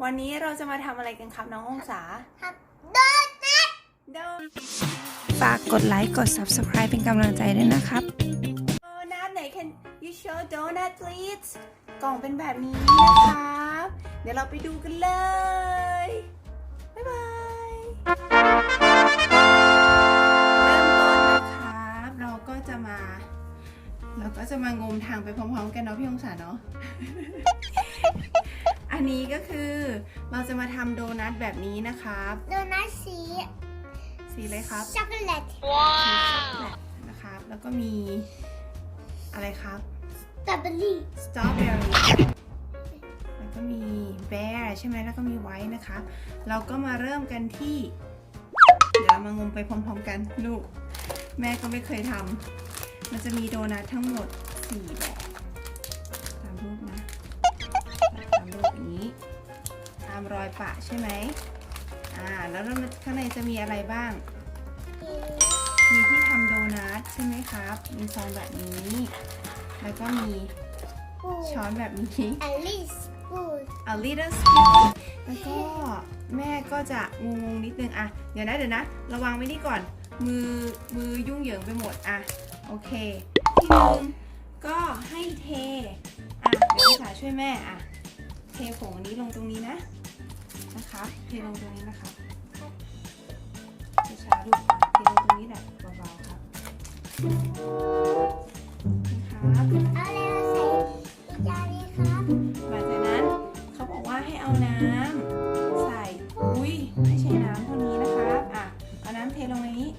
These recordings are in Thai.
วันนี้เราจะมาทำอะไรกันครับน้ององศาครับโดนัทโดฝากกดไลค์กด subscribe เป็นกำลังใจด้วยนะครับโดนัทไหน can you show donut please กล่องเป็นแบบนี้นะครับ เดี๋ยวเราไปดูกันเลย ทแบบนี้นะครับโดนัทสี สีอะไรครับช็อกโกแลตนะครับ แล้วก็มีอะไรครับสตรอเบอรี่สตรอเบอรี่แล้วก็มีแบร์ใช่ไหมแล้วก็มีไวท์นะครับเราก็มาเริ่มกันที่ เดี๋ยวเรามางมไปพร้อมๆกันลูกแม่ก็ไม่เคยทำมันจะมีโดนัททั้งหมด 4 แบบามรอยปะใช่ไหมอ่า แล้วมันข้างในจะมีอะไรบ้าง มีที่ทำโดนัทใช่ไหมครับ มีซองแบบนี้ แล้วก็มีช้อนแบบนี้อลิสปูด a little spoon แล้วก็แม่ก็จะงงๆนิดนึงอะเดี๋ยวนะเดี๋ยวนะ ระวังไว้นี่ก่อน มือมือยุ่งเหยิงไปหมดอะโอเคที่หนึ่งก็ให้เท อะเดี๋ยวภาษาช่วยแม่อะเทผงอันนี้ลงตรงนี้นะ นะคะเทลงตรงนี้นะคะช้าๆลูกอะเทลงตรงนี้แหละเบาๆครับนะครับเอาอะไรมาใส่อีกจานนี้ครับหลังจากนั้นเขาบอกว่าให้เอาน้ำใส่อุ้ยไม่ใช่น้ำเท่านี้นะครับอะเอาน้ำเทลงในนี้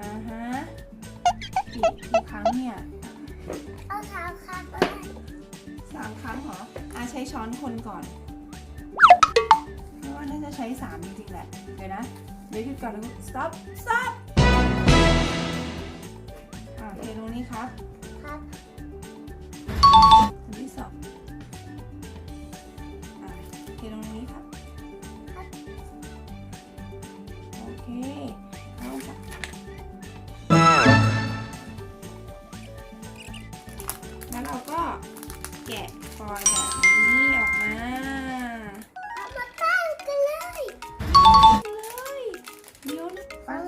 อ่าฮะกี่กี่ครั้งเนี่ยเอาสามครับเอาอะไรสามครั้งเหรออะใช้ช้อนคนก่อนเพราะ ว่าน่าจะใช้สามจริงๆแหละ เดี๋ยวนะเดี๋ยวหยุดก่อนแล้ว stop stop อะเทลงนี้ครับ ครับอันที่สอง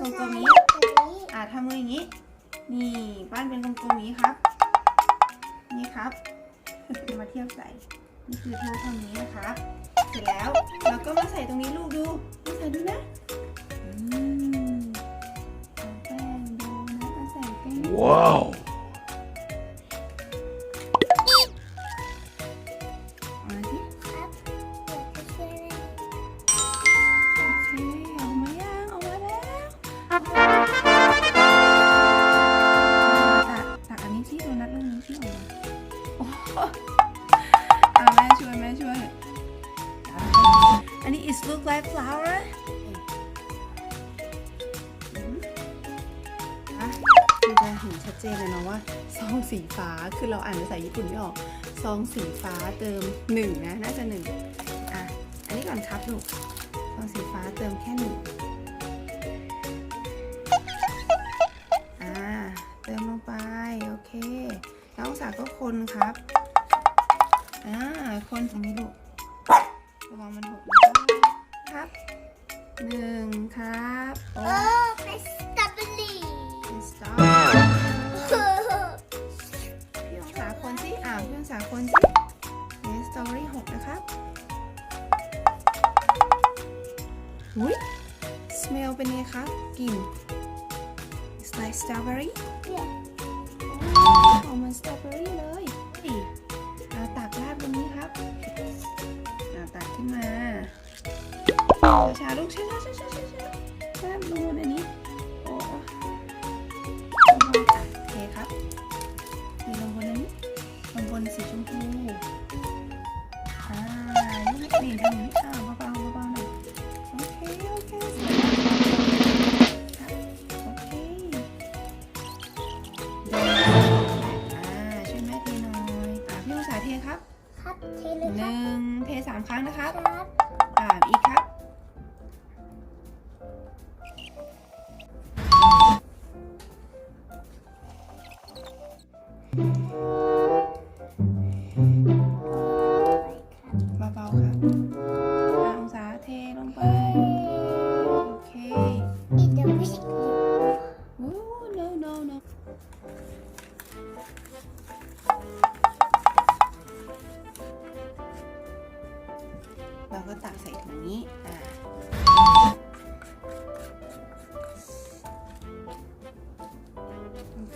กลมๆนี้นี้อะทำมืออย่างนี้ นี่ปั้นเป็นกลมๆอย่างนี้ครับ นี่ครับ มาเทียบใส่ นี่คือทูเท่านี้นะครับเสร็จแล้วเราก็มาใส่ตรงนี้ลูกดูมาใส่ดูนะอืมเอาแเจนเลยเนาะว่าซองสีฟ้าคือเราอ่านภาษาญี่ปุ่นไม่ออกซองสีฟ้าเติมหนึ่งนะน่าจะหนึ่งอะอันนี้ก่อนครับลูกซองสีฟ้าเติมแค่หนึ่งอ่าเติมลงไปโอเคแล้วองศาก็คนครับอ่าคนตรงนี้ลูกระวังมันหกนะครับหนึ่งครับโอ้โสิอ้าวพี่องศาคนสิเนสตอรี่หกนะครับอุ้ย smell เป็นไงครับกลิ่น it's like strawberry เนี่ยหอมเหมือนสตรอเบอรี่เลยนี่เอาตักราดบนนี้ครับเอาตักขึ้นมาช้าๆลูกช้าๆช้าๆช้าๆช้าๆ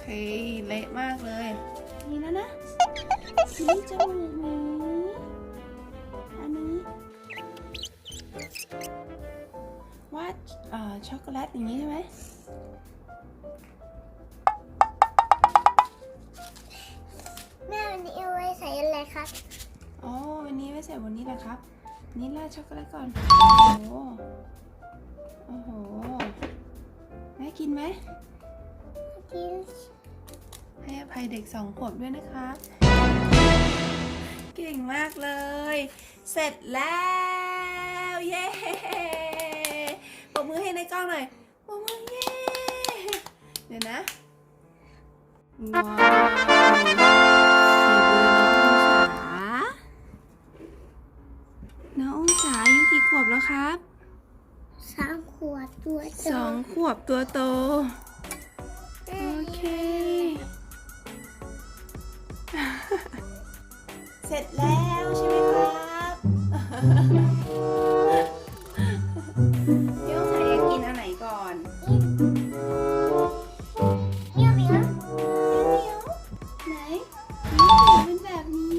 เคเละมากเลย นี่แล้วนะนี่จมูกหมีอันนี้วาดเอ่อช็อกโกแลตอย่างนี้ใช่ไหมแม่วันนี้เอาไว้ใส่อะไรครับอ๋อวันนี้ไว้ใส่บนนี้แหละครับ นี่ราดช็อกโกแลตก่อน โอ้โหโอ้โหแม่กินไหมกิน ให้อภัยเด็กสองขวบด้วยนะคะ เก่งมากเลย เสร็จแล้ว เย้ปรบมือให้ในกล้องหน่อยปรบมือเย้เดี๋ยวนะว้าวฝีมือน้ององศาน้ององศาอายุกี่ขวบแล้วครับสามขวดตัวโตสองขวบตัวโตเอโออเค เสร็จแล้วใช่ไหมครับพี่องศาอยากกินอันไหนก่อนเมียวเมียวไหนนี่เป็นแบบนี้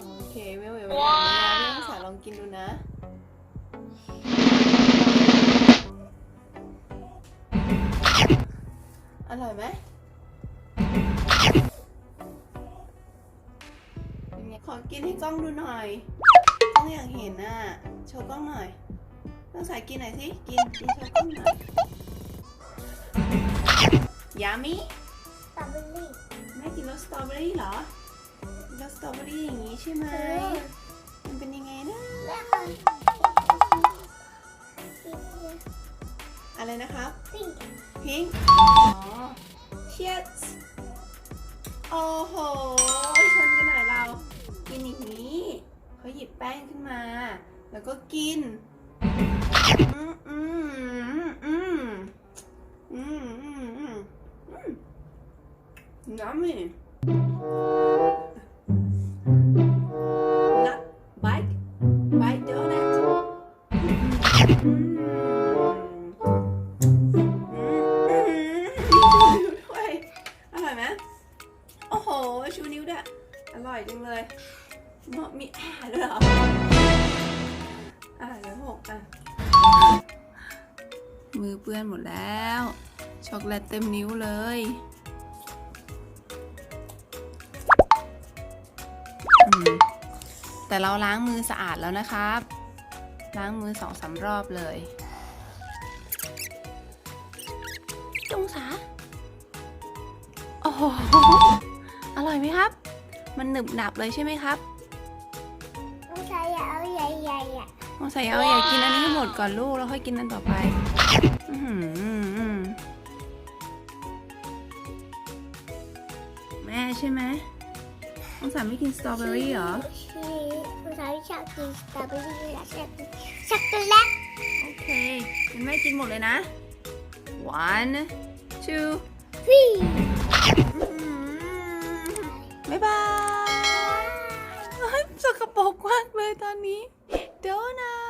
โอเคเวลเวลว้าวพี่องศาลองกินดูนะ อร่อยไหม ขอกินให้กล้องดูหน่อยกล้องอยากเห็นน่ะ โชว์กล้องหน่อยต้องใส่กินหน่อยสิ กินกินโชว์กล้องหน่อยยามิสตรอเบอรี่แม่กินรสสตรอเบอรี่เหรอรสสตรอเบอรี่อย่างนี้ใช่ไหมมันเป็นยังไงนะแม่คนอะไรนะครับปิ้งพิงค์อ๋อเชียสโอ้โห เขาหยิบแป้งขึ้นมา แล้วก็กิน อืมอืมอืมอืมอืมอืมอืมน้ำมีนัทไบต์ไบต์โดนัทอืมอืมด้วยอร่อยไหมโอ้โห ชูนิ้วด้วย อร่อยจังเลย เนาะมีแอ่ด้วยเหรออะเดี๋ยวหกอะมือเปื้อนหมดแล้ว ช็อกโกแลตเต็มนิ้วเลย แต่เราล้างมือสะอาดแล้วนะครับ ล้างมือสองสามรอบเลยจงสาโอ้โหอร่อยไหมครับ มันหนึบหนับเลยใช่ไหมครับ ญ่ๆอะมองใส่เอาอย่ากินอันนี้ให้หมดก่อนลูกแล้วค่อยกินอันต่อไปแม่ใช่ไหมมองสาไม่กินสตรอเบอรี่เหรอใช่ต้องใช้ชอบกินสตรอเบอรี่และชอบกินช็อกโกแลตโอเคงั้นแม่กินหมดเลยนะ one two ฟี่อื้อหือบ๊ายบายสกปรกมากเลยตอนนี้ Donut!